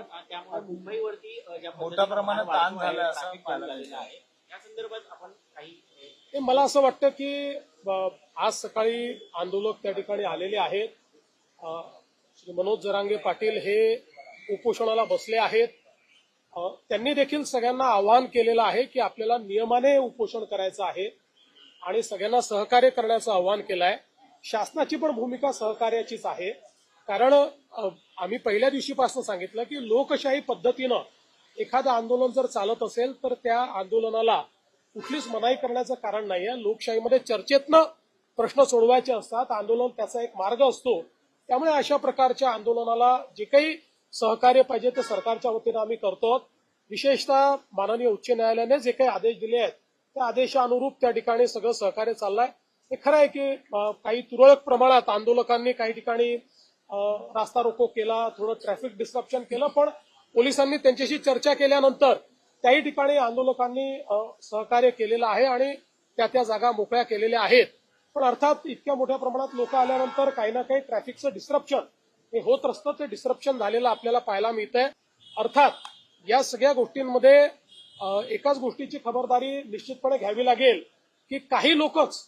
अ, त्यामुळे मुंबईवरती मोठ्या प्रमाणात ताण झालाय असं पाहायला आहे या संदर्भात आपण काही मला असं वाटतं की आज सकाळी आंदोलक त्या ठिकाणी आलेले आहेत. श्री मनोज जरांगे पाटील हे उपोषणाला बसले आहेत. त्यांनी देखील सगळ्यांना आवाहन केलेलं आहे की आपल्याला नियमाने उपोषण करायचं आहे आणि सगळ्यांना सहकार्य करण्याचं आवाहन केलं आहे शासनाची पण भूमिका सहकार्याचीच आहे. कारण आम्ही पहिल्या दिवशीपासून सांगितलं की लोकशाही पद्धतीनं एखादं आंदोलन जर चालत असेल तर त्या आंदोलनाला कुठलीच मनाई करण्याचं कारण नाही आहे लोकशाहीमध्ये चर्चेतनं प्रश्न सोडवायचे असतात. आंदोलन त्याचा एक मार्ग असतो. त्यामुळे अशा प्रकारच्या आंदोलनाला जे काही सहकार्य पाहिजे ते सरकारच्या वतीनं आम्ही करतो. विशेषतः माननीय उच्च न्यायालयाने जे काही आदेश दिले आहेत त्या आदेशानुरूप त्या ठिकाणी सगळं सहकार्य चाललंय. हे खरं आहे की काही तुरळक प्रमाणात आंदोलकांनी काही ठिकाणी रास्ता रोको केला थोडं ट्रॅफिक डिस्ट्रप्शन केलं पण पोलिसांनी त्यांच्याशी चर्चा केल्यानंतर त्याही ठिकाणी आंदोलकांनी सहकार्य केलेलं आहे आणि त्या त्या जागा मोकळ्या केलेल्या आहेत. पण अर्थात इतक्या मोठ्या प्रमाणात लोक आल्यानंतर काही ना काही ट्रॅफिकचं डिस्ट्रप्शन हे होत असतं. ते डिस्ट्रप्शन झालेलं आपल्याला पाहायला मिळतंय. अर्थात या सगळ्या गोष्टींमध्ये एकाच गोष्टीची खबरदारी निश्चितपणे घ्यावी लागेल की काही लोकच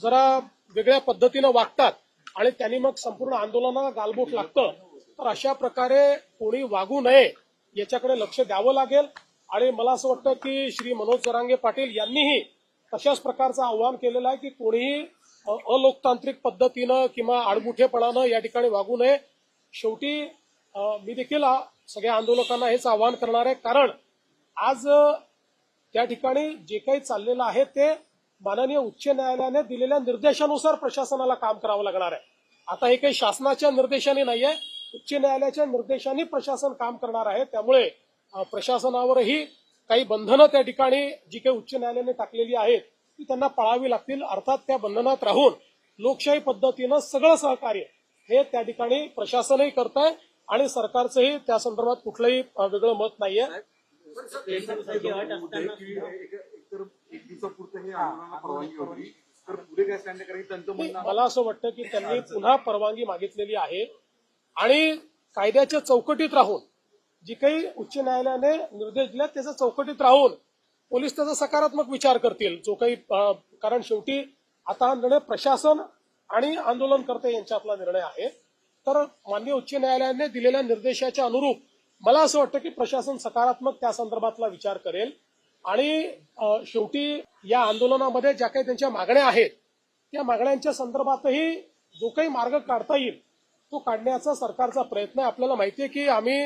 जरा वेगळ्या पद्धतीनं वागतात. आणि त्यांनी मग संपूर्ण आंदोलनाला गालबोट लागतं. तर अशा प्रकारे कोणी वागू नये याच्याकडे लक्ष द्यावं लागेल. आणि मला असं वाटतं की श्री मनोज जरांगे पाटील यांनीही तशाच प्रकारचं आव्हान केलेलं आहे की कोणीही अलोकतांत्रिक पद्धतीनं किंवा आडमुठेपणानं या ठिकाणी वागू नये. शेवटी मी देखील सगळ्या आंदोलकांना हेच आवाहन करणार आहे. कारण आज त्या ठिकाणी जे काही चाललेलं आहे ते माननीय उच्च न्यायालयाने दिलेल्या निर्देशानुसार प्रशासनाला काम करावं लागणार आहे. आता हे काही शासनाच्या निर्देशाने नाहीये उच्च न्यायालयाच्या निर्देशाने प्रशासन काम करणार आहे त्यामुळे प्रशासनावरही काही बंधनं त्या ठिकाणी जी काही उच्च न्यायालयाने टाकलेली आहेत ती त्यांना पाळावी लागतील अर्थात त्या बंधनात राहून लोकशाही पद्धतीनं सगळं सहकार्य हे त्या ठिकाणी प्रशासनही करत आहे आणि सरकारचंही त्या संदर्भात कुठलंही वेगळं मत नाहीये एक दिवसापुरतं हे आंदोलनाला परवानगी होती मला असं वाटतं की त्यांनी पुन्हा परवानगी मागितलेली आहे. आणि कायद्याच्या चौकटीत राहून जी काही उच्च न्यायालयाने निर्देश दिले त्याच्या चौकटीत राहून पोलीस त्याचा सकारात्मक विचार करतील. जो काही कारण शेवटी आता हा निर्णय प्रशासन आणि आंदोलनकर्ते यांच्यातला निर्णय आहे. तर माननीय उच्च न्यायालयाने दिलेल्या निर्देशाच्या अनुरूप मला असं वाटतं की प्रशासन सकारात्मक त्या संदर्भातला विचार करेल. आणि शेवटी या आंदोलनामध्ये ज्या काही त्यांच्या मागण्या आहेत त्या मागण्यांच्या संदर्भातही जो काही मार्ग काढता येईल तो काढण्याचा सरकारचा प्रयत्न आहे. आपल्याला माहिती आहे की आम्ही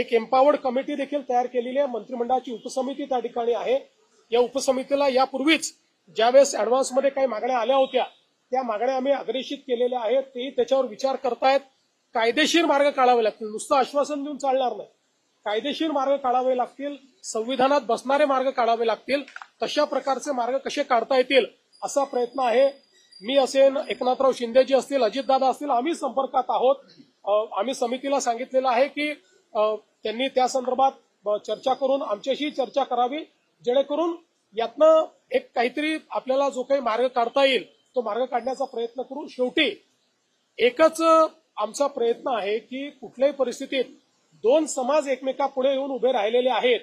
एक एम्पावर्ड कमिटी देखील तयार केलेली आहे. मंत्रिमंडळाची उपसमिती त्या ठिकाणी आहे. या उपसमितीला यापूर्वीच ज्यावेळेस ऍडव्हान्समध्ये काही मागण्या आल्या होत्या त्या मागण्या आम्ही अग्रेषित केलेल्या आहेत. तेही त्याच्यावर विचार करतायत. कायदेशीर मार्ग काढावे लागतील. नुसतं आश्वासन देऊन चालणार नाही. कायदेशीर मार्ग काढावे लागतील संविधानात बसणारे मार्ग काढावे लागतील तशा प्रकारचे मार्ग कसे काढता येतील असा प्रयत्न आहे. मी असेन एकनाथराव शिंदेजी असतील अजितदादा असतील आम्ही संपर्कात आहोत. आम्ही समितीला सांगितलेलं आहे की त्यांनी त्या संदर्भात चर्चा करून आमच्याशी चर्चा करावी जेणेकरून यातनं एक काहीतरी आपल्याला जो काही मार्ग काढता येईल तो मार्ग काढण्याचा प्रयत्न करू शेवटी एकच आमचा प्रयत्न आहे की कुठल्याही परिस्थितीत दोन समाज एकमेकापुढे येऊन उभे राहिलेले आहेत.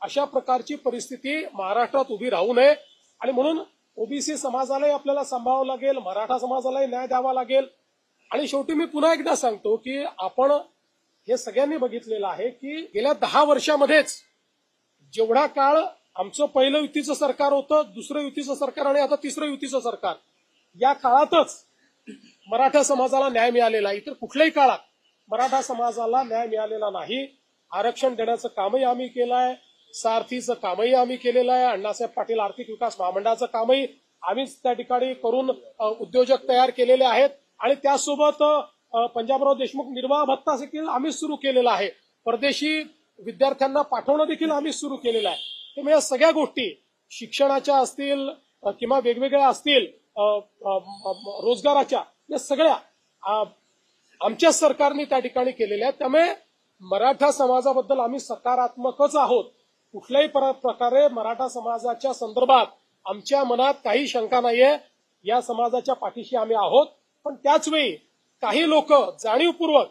अशा प्रकारची परिस्थिती महाराष्ट्रात उभी राहू नये. आणि म्हणून ओबीसी समाजालाही आपल्याला सांभाळावं लागेल मराठा समाजालाही न्याय द्यावा लागेल. आणि शेवटी मी पुन्हा एकदा सांगतो की आपण हे सगळ्यांनी बघितलेलं आहे की गेल्या दहा वर्षामध्येच जेवढा काळ आमचं पहिलं युतीचं सरकार होतं दुसरं युतीचं सरकार आणि आता तिसरं युतीचं सरकार या काळातच मराठा समाजाला न्याय मिळालेला आहे. इतर कुठल्याही काळात. मराठा समाजाला न्याय मिळालेला नाही. आरक्षण देण्याचं कामही आम्ही केलं आहे. सारथीचं कामही आम्ही केलेलं आहे. अण्णासाहेब पाटील आर्थिक विकास महामंडळाचं कामही आम्हीच त्या ठिकाणी करून उद्योजक तयार केलेले आहेत. आणि त्यासोबत पंजाबराव देशमुख निर्वाह भत्ता देखील आम्हीच सुरू केलेला आहे. परदेशी विद्यार्थ्यांना पाठवणं देखील आम्हीच सुरू केलेलं आहे. त्यामुळे या सगळ्या गोष्टी शिक्षणाच्या असतील किंवा वेगवेगळ्या असतील रोजगाराच्या या सगळ्या आमच्या सरकारने त्या ठिकाणी केलेल्या आहेत. त्यामुळे मराठा समाजाबद्दल आम्ही सकारात्मकच आहोत. कुठल्याही पर- प्रकारे मराठा समाजाच्या संदर्भात आमच्या मनात काही शंका नाहीये. या समाजाच्या पाठीशी आम्ही आहोत. पण त्याचवेळी काही लोक जाणीवपूर्वक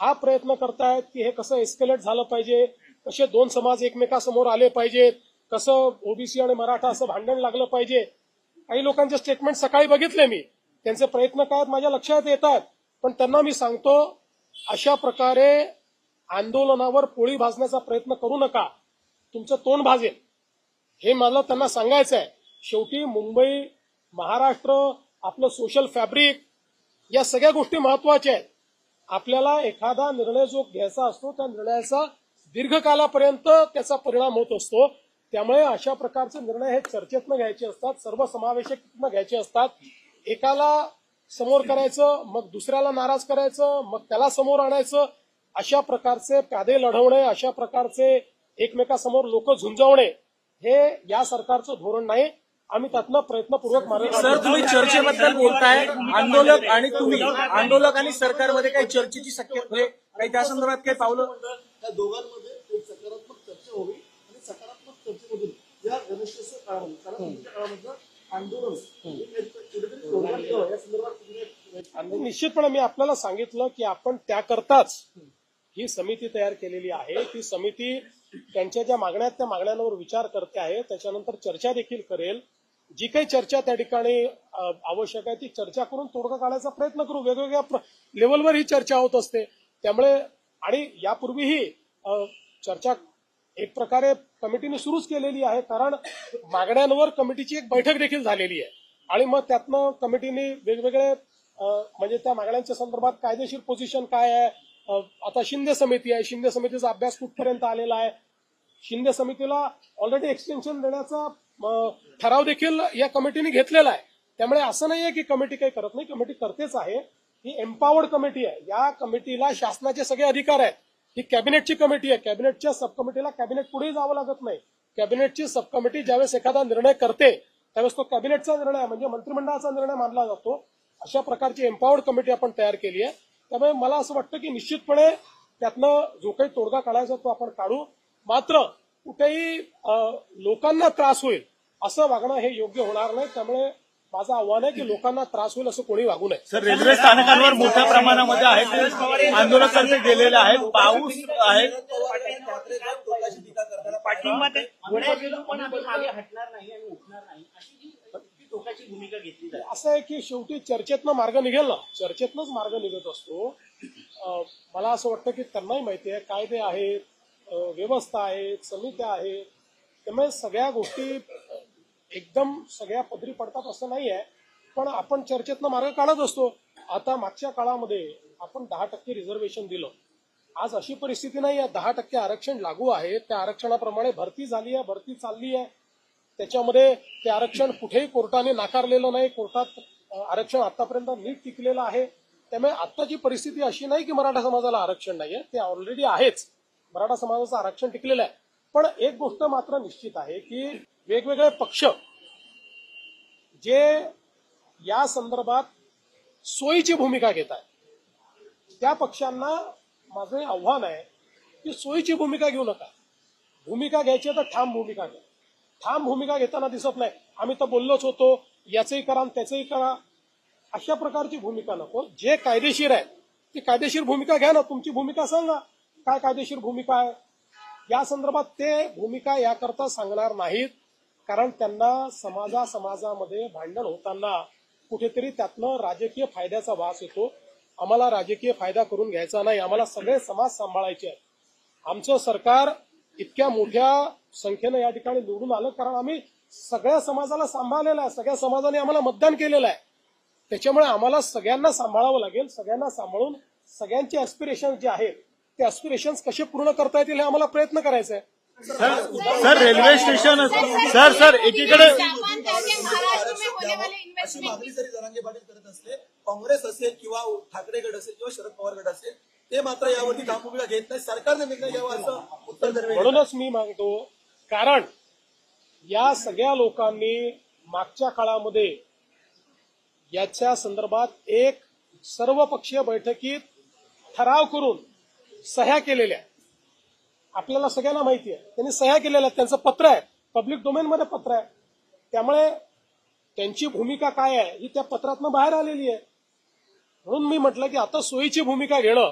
हा प्रयत्न करतायत की हे कसं एस्केलेट झालं पाहिजे कसे दोन समाज एकमेकासमोर आले पाहिजेत कसं ओबीसी आणि मराठा असं भांडण लागलं पाहिजे. काही लोकांचे स्टेटमेंट सकाळी बघितले मी. त्यांचे प्रयत्न काय माझ्या लक्षात येतात. पण त्यांना मी सांगतो अशा प्रकारे आंदोलनावर पोळी भाजण्याचा प्रयत्न करू नका. तुमचं तोंड भाजेल. हे मला त्यांना सांगायचं आहे शेवटी मुंबई महाराष्ट्र आपलं सोशल फॅब्रिक या सगळ्या गोष्टी महत्त्वाच्या आहेत. आपल्याला एखादा निर्णय जो घ्यायचा असतो त्या निर्णयाचा दीर्घकालापर्यंत त्याचा परिणाम होत असतो. त्यामुळे अशा प्रकारचे निर्णय हे चर्चेतनं घ्यायचे असतात सर्वसमावेशकनं घ्यायचे असतात. एकाला समोर करायचं मग दुसऱ्याला नाराज करायचं मग त्याला समोर आणायचं अशा प्रकारचे प्यादे लढवणे अशा प्रकारचे एकमेकासमोर लोक झुंजवणे हे या सरकारचं धोरण नाही. आम्ही त्यातनं प्रयत्नपूर्वक मार्ग सर तुम्ही चर्चेबद्दल बोलताय आंदोलक आणि तुम्ही. आंदोलक आणि सरकारमध्ये काही चर्चेची शक्यता काही त्या संदर्भात काही पावलं? त्या दोघांमध्ये एक सकारात्मक चर्चा व्हावी आणि सकारात्मक चर्चेमधून या गणेशोत्सव काळामध्ये काळामधलं आंदोलन या संदर्भात आणि निश्चितपणे मी आपल्याला सांगितलं की आपण त्याकरताच ही समिती तयार केलेली आहे. ती समिती त्यांच्या ज्या मागण्या त्या मागण्यांवर विचार करते आहे. त्याच्यानंतर चर्चा देखील करेल. जी काही चर्चा त्या ठिकाणी आवश्यक आहे ती चर्चा करून तोडगा काढायचा प्रयत्न करू. वेगवेगळ्या प्र- लेवलवर ही चर्चा होत असते. त्यामुळे आणि यापूर्वीही चर्चा एक प्रकारे कमिटीने सुरूच केलेली आहे. कारण मागण्यांवर कमिटीची एक बैठक देखील झालेली आहे. आणि मग त्यातनं कमिटीने वेगवेगळे म्हणजे त्या मागण्यांच्या संदर्भात कायदेशीर पोझिशन काय आहे? आता शिंदे समिती आहे. शिंदे समितीचा अभ्यास कुठपर्यंत आलेला आहे? शिंदे समितीला ऑलरेडी एक्सटेन्शन देण्याचा ठराव देखील या कमिटीने घेतलेला आहे. त्यामुळे असं नाहीये की कमिटी काही करत नाही. कमिटी करतेच आहे. ही एम्पावर्ड कमिटी आहे. या कमिटीला शासनाचे सगळे अधिकार आहेत. ही कॅबिनेटची कमिटी आहे. कॅबिनेटच्या सब कमिटीला कॅबिनेट पुढे जावं लागत नाही. कॅबिनेटची सब कमिटी ज्यावेळेस एखादा निर्णय करते त्यावेळेस तो कॅबिनेटचा निर्णय म्हणजे मंत्रिमंडळाचा निर्णय मानला जातो. अशा प्रकारची एम्पावर्ड कमिटी आपण तयार केली आहे. त्यामुळे मला असं वाटतं की निश्चितपणे त्यातनं जो काही तोडगा काढायचा तो आपण काढू. मात्र कुठेही लोकांना त्रास होईल असं वागणं हे योग्य होणार नाही. त्यामुळे माझं आव्हान आहे की लोकांना त्रास होईल असं कोणी वागू नये. सर रेल्वे स्थानकांवर मोठ्या प्रमाणामध्ये आहेत. आंदोलकांचे गेलेले आहेत. पाऊस आहे. पाठिंबा टोकाची भूमिका घेतली जाते. असं आहे की शेवटी चर्चेतनं मार्ग निघेल ना. चर्चेतनंच मार्ग निघत असतो. मला असं वाटतं की त्यांनाही माहिती आहे कायदे आहेत व्यवस्था आहेत समित्या आहेत. त्यामुळे सगळ्या गोष्टी एकदम सगळ्या पदरी पडतात असं नाही आहे. पण आपण चर्चेतनं मार्ग काढत असतो. आता मागच्या काळामध्ये आपण दहा टक्के रिझर्वेशन दिलं. आज अशी परिस्थिती नाही आहे. दहा टक्के आरक्षण लागू आहे. त्या आरक्षणाप्रमाणे भरती झाली आहे भरती चालली आहे. त्याच्यामध्ये ते आरक्षण कुठेही कोर्टाने नाकारलेलं नाही. कोर्टात आरक्षण आतापर्यंत नीट टिकलेलं आहे. त्यामुळे आत्ताची परिस्थिती अशी नाही की मराठा समाजाला आरक्षण नाहीये ते ऑलरेडी आहेच. मराठा समाजाचं आरक्षण टिकलेलं आहे. पण एक गोष्ट मात्र निश्चित आहे की वेगवेगळे पक्ष जे या संदर्भात सोयीची भूमिका घेत आहेत त्या पक्षांना माझं आव्हान आहे की सोयीची भूमिका घेऊ नका. भूमिका घ्यायची तर ठाम भूमिका घ्या. ठाम भूमिका घेताना दिसत नाही. आम्ही तर बोललोच होतो याचंही करा आणि त्याचंही करा. अशा प्रकारची भूमिका नको. जे कायदेशीर आहे ती कायदेशीर भूमिका घ्या ना. तुमची भूमिका सांगा. काय कायदेशीर भूमिका आहे? या संदर्भात ते भूमिका याकरता सांगणार नाहीत. कारण त्यांना समाजा समाजामध्ये भांडण होताना कुठेतरी त्यातनं राजकीय फायद्याचा वास येतो. आम्हाला राजकीय फायदा करून घ्यायचा नाही. आम्हाला सगळे समाज सांभाळायचे आहेत आमचं सरकार इतक्या मोठ्या संख्येनं या ठिकाणी निवडून आलं. कारण आम्ही सगळ्या समाजाला सांभाळलेलं आहे. सगळ्या समाजाने आम्हाला मतदान केलेलं आहे. त्याच्यामुळे आम्हाला सगळ्यांना सांभाळावं लागेल. सगळ्यांना सांभाळून सगळ्यांचे ऍस्पिरेशन जे आहेत ते ऍस्पिरेशन कसे पूर्ण करता येतील हे आम्हाला प्रयत्न करायचा आहे. Sir railway station sir sir एकीकडे अशी मागणी जरी जरांगे पाटील करत असले काँग्रेस असेल किंवा ठाकरे गट असेल किंवा शरद पवार गट असेल ते मात्र यावरती ठाम भूमिका घेत नाही सरकारने निर्णय घ्यावा असं उत्तर म्हणूनच मी मागतो कारण या सगळ्या लोकांनी मागच्या काळामध्ये याच्या संदर्भात एक सर्वपक्षीय बैठकीत ठराव करून सह्या केलेल्या आपल्याला सगळ्यांना माहिती आहे. त्यांनी सह्या केलेल्या त्यांचं पत्र आहे. पब्लिक डोमेनमध्ये पत्र आहे. त्यामुळे त्यांची भूमिका काय आहे ही त्या पत्रातनं बाहेर आलेली आहे. म्हणून मी म्हटलं की आता सोयीची भूमिका घेणं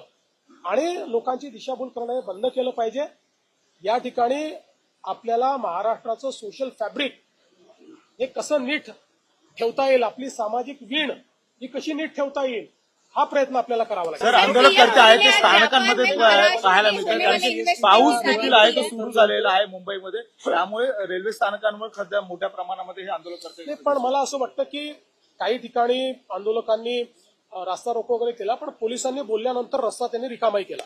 आणि लोकांची दिशाभूल करणं हे बंद केलं पाहिजे. या ठिकाणी आपल्याला महाराष्ट्राचं सोशल फॅब्रिक हे कसं नीट ठेवता येईल आपली सामाजिक वीण ही कशी नीट ठेवता येईल हा प्रयत्न आपल्याला करावा लागेल. सर आंदोलनकर्ते आहेत ते स्थानकांमध्ये पाहायला मिळतात कारण की पाऊस देखील आहे तो सुरू झालेला आहे मुंबईमध्ये. त्यामुळे रेल्वे स्थानकांवर सध्या मोठ्या प्रमाणामध्ये हे आंदोलनकर्ते नाही, पण मला असं वाटतं की काही ठिकाणी आंदोलकांनी रास्ता रोको वगैरे केला पण पोलिसांनी बोलल्यानंतर रस्ता त्यांनी रिकामाही केला.